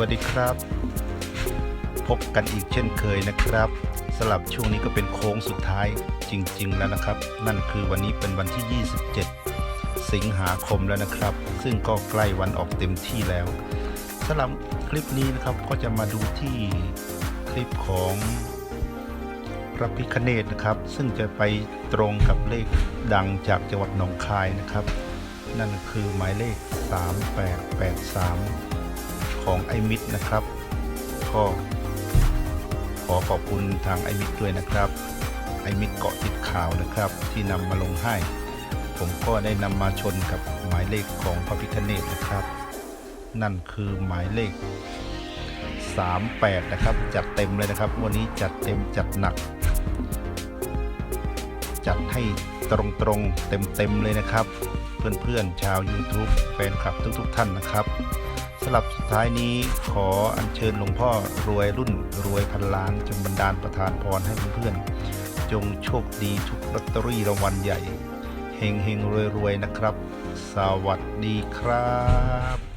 วัสดีครับ พบกันอีกเช่นเคยนะครับสลับช่วงนี้ก็เป็นโค้งสุดท้ายจริง ๆ แล้วนะครับ นั่นคือวันนี้เป็นวันที่ 27 สิงหาคมแล้วนะครับ ซึ่งก็ใกล้วันออกเต็มที่แล้วสำหรับคลิปนี้นะครับก็จะมาดูที่คลิปของพระพิคเนตนะครับ ซึ่งจะไปตรงกับเลขดังจากจังหวัดหนองคายนะครับ นั่นคือหมายเลข 3883 ของไอมิดนะครับก็ขอขอบคุณทางไอมิดด้วยนะครับ ไอมิดเกาะติดข่าวนะครับ ที่นำมาลงให้ ผมก็ได้นำมาชนกับหมายเลขของพระพิคเนตนะครับ นั่นคือหมายเลข 38 นะครับ จัดเต็มเลยนะครับ วันนี้จัดเต็มจัดหนัก จัดให้ตรงๆเต็มๆเลยนะครับ เพื่อนๆชาว YouTube แฟนคลับทุกๆ ท่านนะครับ สำหรับสุดท้ายนี้ขออัญเชิญหลวงพ่อรวยรุ่นรวยพันล้านจงบันดาลประทานพรให้เพื่อนๆ จงโชคดีทุกลอตเตอรี่รางวัลใหญ่เฮงเฮงรวยรวยนะครับ สวัสดีครับ